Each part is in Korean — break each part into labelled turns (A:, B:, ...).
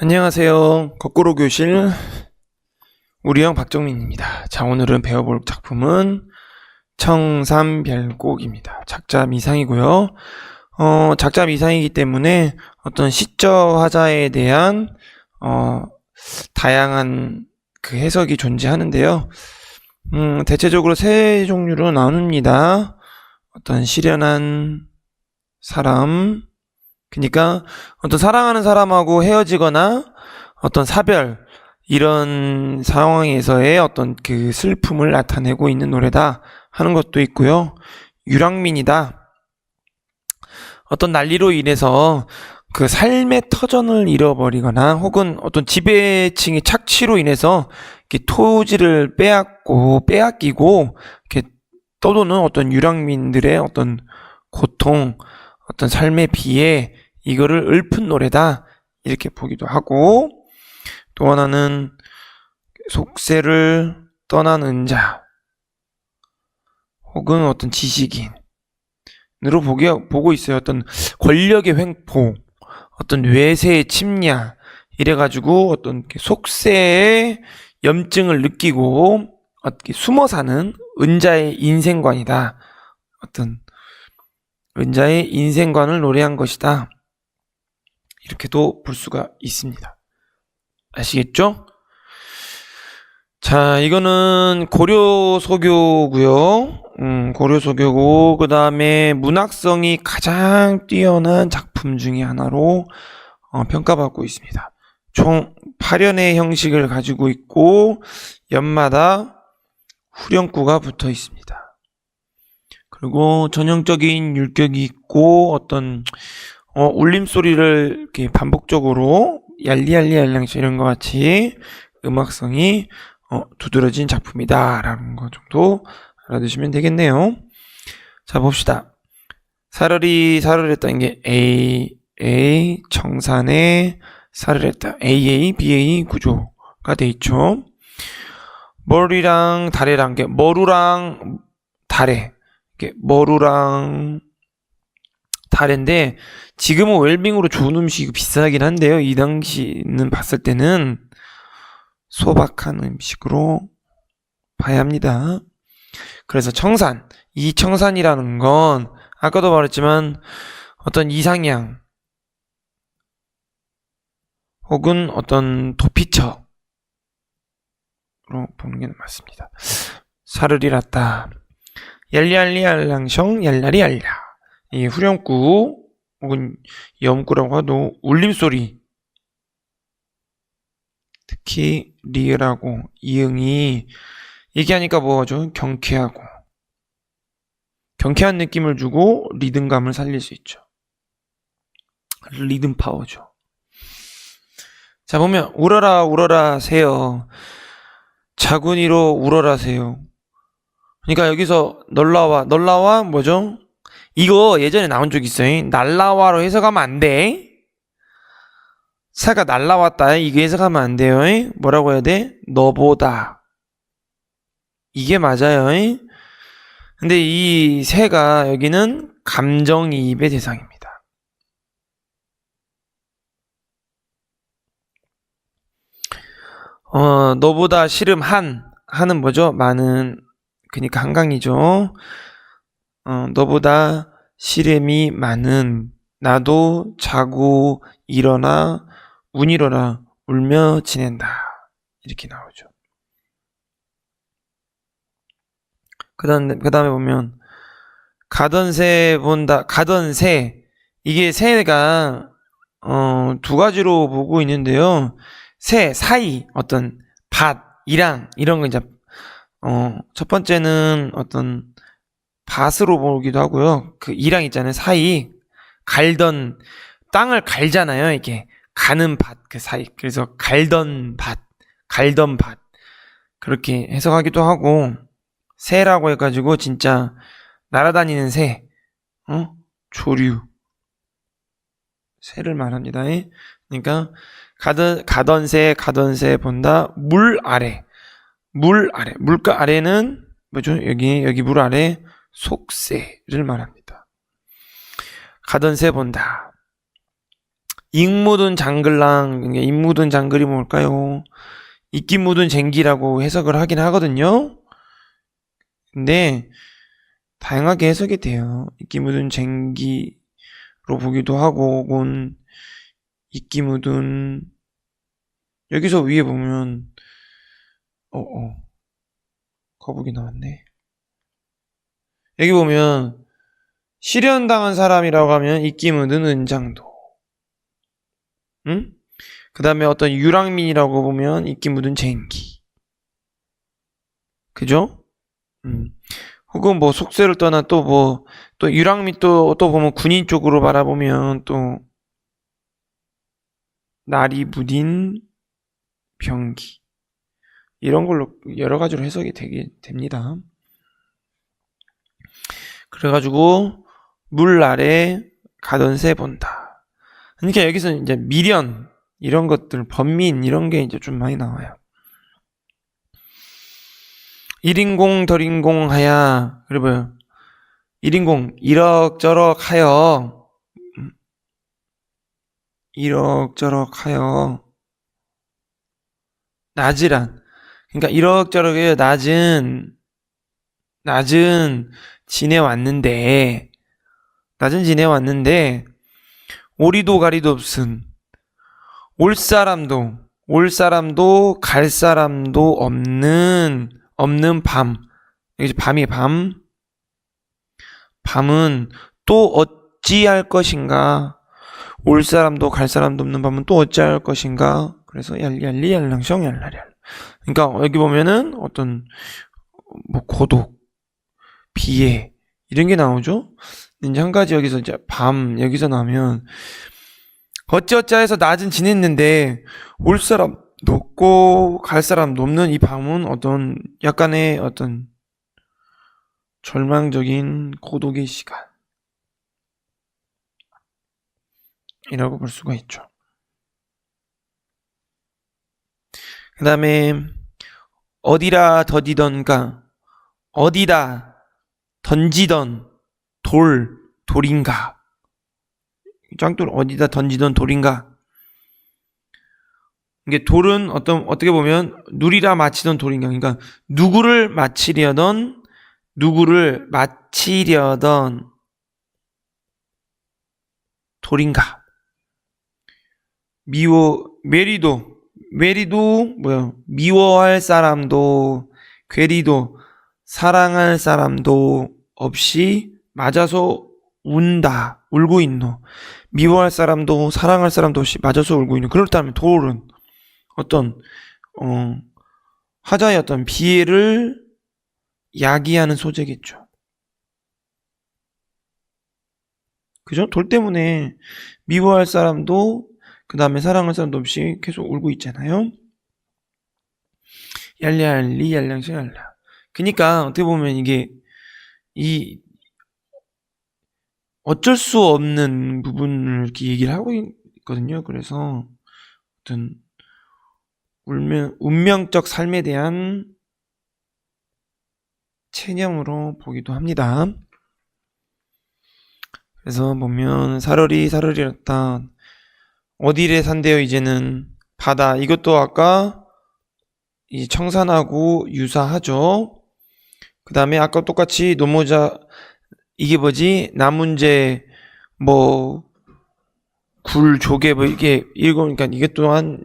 A: 안녕하세요. 거꾸로 교실 우리 형 박정민입니다. 자, 오늘은 배워볼 작품은 청삼별곡입니다. 작자 미상이고요. 어, 작자 미상이기 때문에 어떤 시적 화자에 대한 어, 다양한 그 해석이 존재하는데요. 음, 대체적으로 세 종류로 나눕니다. 어떤 시련한 사람, 그러니까 어떤 사랑하는 사람하고 헤어지거나 어떤 사별 이런 상황에서의 어떤 그 슬픔을 나타내고 있는 노래다 하는 것도 있고요. 유랑민이다. 어떤 난리로 인해서 그 삶의 터전을 잃어버리거나 혹은 어떤 지배층의 착취로 인해서 이렇게 토지를 빼앗고 빼앗기고 이렇게 떠도는 어떤 유랑민들의 어떤 고통, 어떤 삶의 비에 이거를 읊은 노래다 이렇게 보기도 하고 또 하나는 속세를 떠나는 자 혹은 어떤 지식인으로 보기, 보고 있어요. 어떤 권력의 횡포, 어떤 외세의 침략 이래가지고 어떤 속세의 염증을 느끼고 숨어 사는 은자의 인생관이다. 어떤 은자의 인생관을 노래한 것이다. 이렇게도 볼 수가 있습니다. 아시겠죠? 자, 이거는 고려소교고요. 음, 고려소교고 그 다음에 문학성이 가장 뛰어난 작품 중의 하나로 어, 평가받고 있습니다. 총 8연의 형식을 가지고 있고 연마다 후렴구가 붙어 있습니다. 그리고 전형적인 율격이 있고 어떤 어, 울림 소리를 이렇게 반복적으로 얄리얄리얄랑시 이런 것 같이 음악성이 어, 두드러진 작품이다라는 것 정도 알아두시면 되겠네요. 자 봅시다. 사르리 사르랬다는 게 A A 청산의 사르랬다 AA BA 구조가 돼 있죠. 머리랑 다래랑 게 머루랑 다래 머루랑 다래인데 지금은 웰빙으로 좋은 음식이 비싸긴 한데요. 이 당시는 봤을 때는 소박한 음식으로 봐야 합니다. 그래서 청산, 이 청산이라는 건 아까도 말했지만 어떤 이상향 혹은 어떤 도피처로 보는 게 맞습니다. 사르리랐다. 얄리알리알랑셩 얄라리알랴. 이 후렴구 혹은 염구라고 해도 울림소리 특히 리을하고 이응이 얘기하니까 뭐죠? 경쾌하고 경쾌한 느낌을 주고 리듬감을 살릴 수 있죠. 리듬 파워죠. 자 보면 울어라 울어라 세요. 자군이로 울어라 세요. 그러니까 여기서 널라와 널라와 뭐죠? 이거 예전에 나온 적 있어요. 날라와로 해석하면 안 돼. 새가 날라왔다. 이게 해석하면 안 돼요. 뭐라고 해야 돼? 너보다. 이게 맞아요. 근데 이 새가 여기는 감정이입의 대상입니다. 어, 너보다 싫음 한. 한은 뭐죠? 많은. 그니까 한강이죠. 어, 너보다 시름이 많은 나도 자고 일어나 운 일어나 울며 지낸다. 이렇게 나오죠. 그 다음, 그 다음에 보면, 가던 새 본다, 가던 새. 이게 새가, 어, 두 가지로 보고 있는데요. 새, 사이, 어떤, 밭, 이랑, 이런 거 이제, 어, 첫 번째는 어떤, 밭으로 보기도 하고요. 그 이랑 있잖아요. 사이 갈던 땅을 갈잖아요. 이게 가는 밭 그 사이. 그래서 갈던 밭, 갈던 밭 그렇게 해석하기도 하고 새라고 해가지고 진짜 날아다니는 새, 어 조류 새를 말합니다. 그러니까 가던 가던 새 가던 새 본다 물 아래 물 아래 물가 아래는 뭐죠? 여기 여기 물 아래 속세를 말합니다. 가던 새 본다. 잉 묻은 장글랑, 잉 묻은 장글이 뭘까요? 이끼 묻은 쟁기라고 해석을 하긴 하거든요. 근데 다양하게 해석이 돼요. 이끼 묻은 쟁기로 보기도 하고, 혹은 이끼 묻은 여기서 위에 보면 어, 어. 거북이 나왔네. 여기 보면 실현당한 사람이라고 하면 이끼 묻은 은장도. 응? 그 다음에 어떤 유랑민이라고 보면 이끼 묻은 쟁기. 그죠? 음. 혹은 뭐 속세를 떠나 또 뭐, 또 유랑민 또, 또 보면 군인 쪽으로 바라보면 또, 날이 무딘 병기. 이런 걸로 여러 가지로 해석이 되게 됩니다. 그래가지고, 물 아래 가던 새 본다. 그러니까 여기서 이제 미련, 이런 것들, 번민, 이런 게 이제 좀 많이 나와요. 1인공, 덜인공 하야, 그리고 1인공, 이럭저럭 하여, 음, 이럭저럭 하여, 낮이란, 그러니까 이럭저럭. 낮은, 낮은 지내왔는데, 낮은 지내왔는데, 오리도 가리도 없은, 올 사람도, 올 사람도 갈 사람도 없는, 없는 밤. 여기 밤이 밤. 밤은 또 어찌할 것인가? 올 사람도 갈 사람도 없는 밤은 또 어찌할 것인가? 그래서 얄리얄리 얄랑성 얄라얄. 그러니까 여기 보면은 어떤 뭐 고독, 비애 이런 게 나오죠. 이제 한 가지 여기서 이제 밤 여기서 나오면 어찌어찌해서 낮은 지냈는데 올 사람도 없고 갈 사람도 없는 이 밤은 어떤 약간의 어떤 절망적인 고독의 시간 이라고 볼 수가 있죠. 그 다음에 어디라 더디던가 어디다 던지던 돌 돌인가. 짱돌 어디다 던지던 돌인가. 이게 돌은 어떤 어떻게 보면 누리라 마치던 돌인가. 그러니까 누구를 마치려던 누구를 마치려던 돌인가. 미워 메리도 메리도 뭐야 미워할 사람도 괴리도 사랑할 사람도 없이 맞아서 운다 울고 있노 미워할 사람도 사랑할 사람도 없이 맞아서 울고 있노 그렇다면 돌은 어떤 어 하자의 어떤 비애를 야기하는 소재겠죠. 그죠? 돌 때문에 미워할 사람도 그 다음에 사랑할 사람도 없이 계속 울고 있잖아요. 얄리얄리 얄량시 얄라. 그니까 어떻게 보면 이게 이 어쩔 수 없는 부분을 이렇게 얘기를 하고 있거든요. 그래서 어떤 운명, 운명적 삶에 대한 체념으로 보기도 합니다. 그래서 보면 사러리 사러리였다. 어디래 산대요 이제는? 바다. 이것도 아까 이 청산하고 유사하죠. 그 다음에 아까 똑같이 노모자 이게 뭐지? 나문제 뭐굴 조개 뭐 이게 읽으니까 이게 또한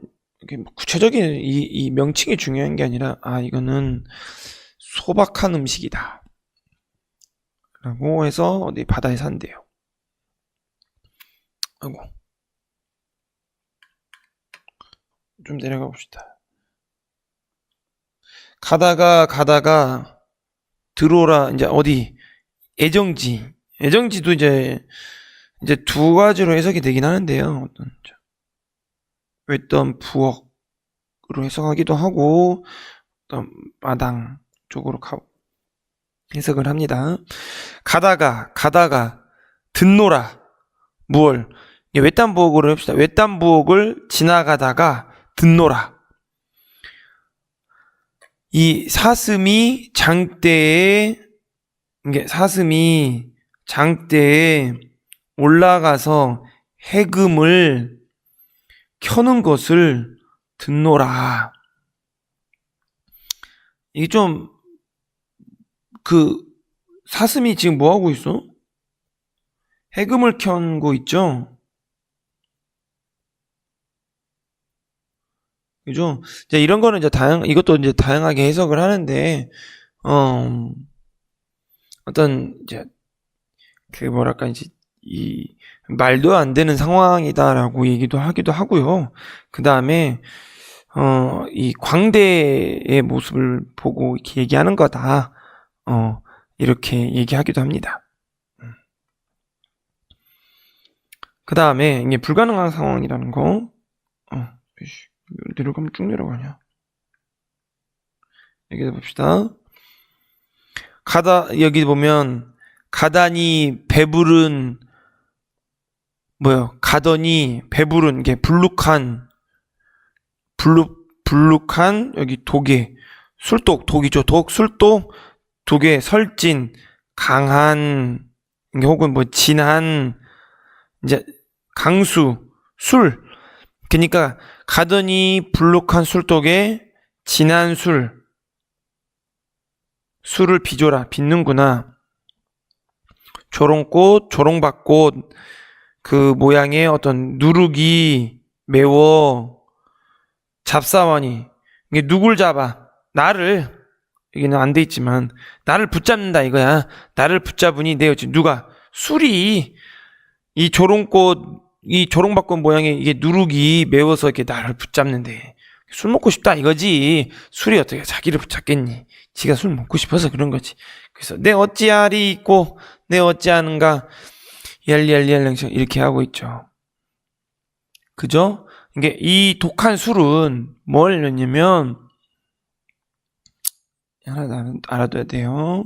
A: 뭐 구체적인 이, 이 명칭이 중요한 게 아니라 아 이거는 소박한 음식이다. 라고 해서 어디 바다에 산대요. 아이고 좀 내려가 봅시다. 가다가 가다가 들어오라 이제 어디 애정지. 애정지도 이제 이제 두 가지로 해석이 되긴 하는데요. 어떤 외던 부엌으로 해석하기도 하고 어떤 마당 쪽으로 가 해석을 합니다. 가다가 가다가 듣노라. 무얼? 외딴 부엌으로 합시다. 외딴 부엌을 지나가다가 듣노라 이 사슴이 장대에 이게 사슴이 장대에 올라가서 해금을 켜는 것을 듣노라. 이게 좀, 그, 사슴이 지금 뭐 하고 있어? 해금을 켠거 있죠? 그죠? 이제 이런 거는 이제 다양, 이것도 이제 다양하게 해석을 하는데, 어, 어떤, 이제, 그 뭐랄까, 이제, 이, 말도 안 되는 상황이다라고 얘기도 하기도 하고요. 그 다음에, 어, 이 광대의 모습을 보고 이렇게 얘기하는 거다. 어, 이렇게 얘기하기도 합니다. 그 다음에, 이게 불가능한 상황이라는 거, 어, 내려가면 쭉 내려가냐. 얘기해 봅시다. 가다, 여기 보면, 가다니 배부른, 뭐요, 가더니 배부른, 게 불룩한, 불룩, 불룩한, 여기 독에, 술독, 독이죠. 독, 술독, 독에 설진, 강한, 혹은 뭐 진한, 이제 강수, 술. 그러니까 가더니 불룩한 술독에 진한 술. 술을 빚어라, 빚는구나. 조롱꽃, 조롱밭꽃, 그 모양의 어떤 누룩이 매워 잡사원이 이게 누굴 잡아? 나를 여기는 안 돼 있지만 나를 붙잡는다 이거야. 나를 붙잡으니 내 여친 누가 술이 이 조롱꽃 이 조롱밭꽃 모양의 이게 누룩이 매워서 이렇게 나를 붙잡는데 술 먹고 싶다 이거지. 술이 어떻게 자기를 붙잡겠니? 지가 술 먹고 싶어서 그런 거지. 그래서 내 어찌하리 있고 내 어찌하는가 얄리얄리얄리 이렇게 하고 있죠. 그죠? 이게 이 독한 술은 뭘 넣냐면 하나 더 알아둬야 돼요.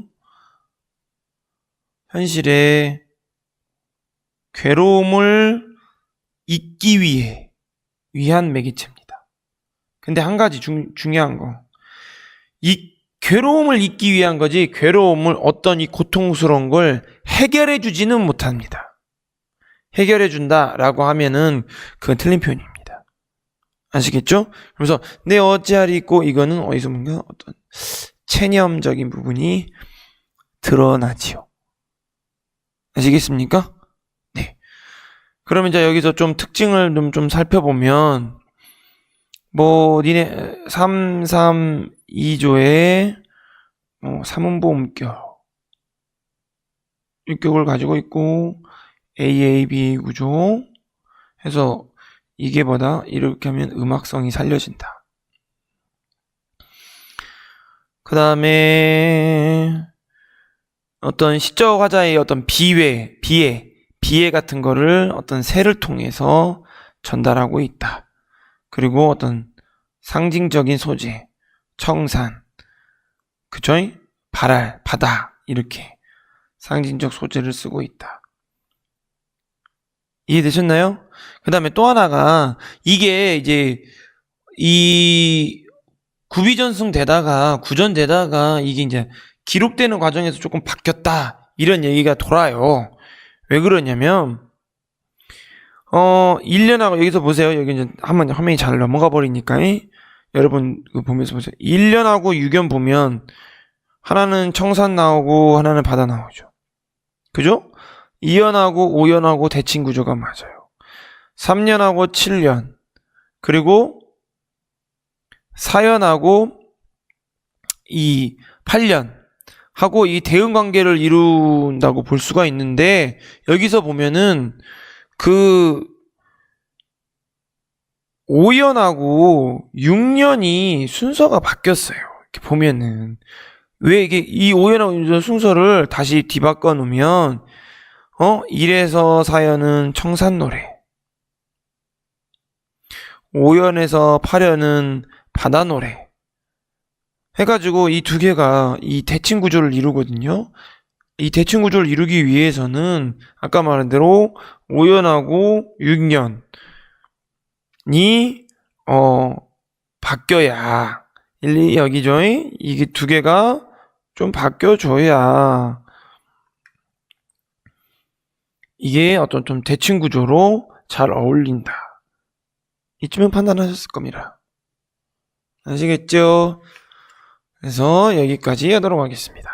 A: 현실에 괴로움을 잊기 위해 위한 매개체입니다. 근데 한 가지 중, 중요한 거. 이 괴로움을 잊기 위한 거지 괴로움을 어떤 이 고통스러운 걸 해결해 주지는 못합니다. 해결해 준다라고 하면은 그건 틀린 표현입니다. 아시겠죠? 그래서 내 어찌하리 있고 이거는 어디서 뭔가 어떤 체념적인 부분이 드러나지요. 아시겠습니까? 네. 그러면 이제 여기서 좀 특징을 좀, 좀 살펴보면 뭐 니네 332조에 뭐 사문보험격 일격을 가지고 있고 AAB 구조 해서 이게 뭐다? 이렇게 하면 음악성이 살려진다. 그 다음에 어떤 시적 화자의 어떤 비외, 비애, 비애 같은 거를 어떤 새를 통해서 전달하고 있다. 그리고 어떤 상징적인 소재, 청산, 그죠? 발알, 바다, 이렇게 상징적 소재를 쓰고 있다. 이해되셨나요? 그 다음에 또 하나가, 이게 이제, 이, 구비전승 되다가, 구전 되다가, 이게 이제, 기록되는 과정에서 조금 바뀌었다. 이런 얘기가 돌아요. 왜 그러냐면, 어, 1년하고, 여기서 보세요. 여기 이제 한번 화면이 잘 넘어가 버리니까, 여러분, 그 보면서 보세요. 1년하고 6년 보면, 하나는 청산 나오고, 하나는 바다 나오죠. 그죠? 2년하고 5년하고 대칭 구조가 맞아요. 3년하고 7년. 그리고 4년하고 이 8년. 하고 이 대응 관계를 이룬다고 볼 수가 있는데 여기서 보면은 그 5년하고 6년이 순서가 바뀌었어요. 이렇게 보면은 왜 이게 이 5년하고 6년 순서를 다시 뒤바꿔 놓으면 어? 1에서 4연은 청산노래. 5연에서 8연은 바다노래. 해가지고 이 두 개가 이 대칭 구조를 이루거든요. 이 대칭 구조를 이루기 위해서는 아까 말한 대로 5연하고 6년이 어 바뀌어야 일리 여기죠. 이게 두 개가 좀 바뀌어줘야 이게 어떤 좀 대칭 구조로 잘 어울린다. 이쯤면 판단하셨을 겁니다. 아시겠죠? 그래서 여기까지 하도록 하겠습니다.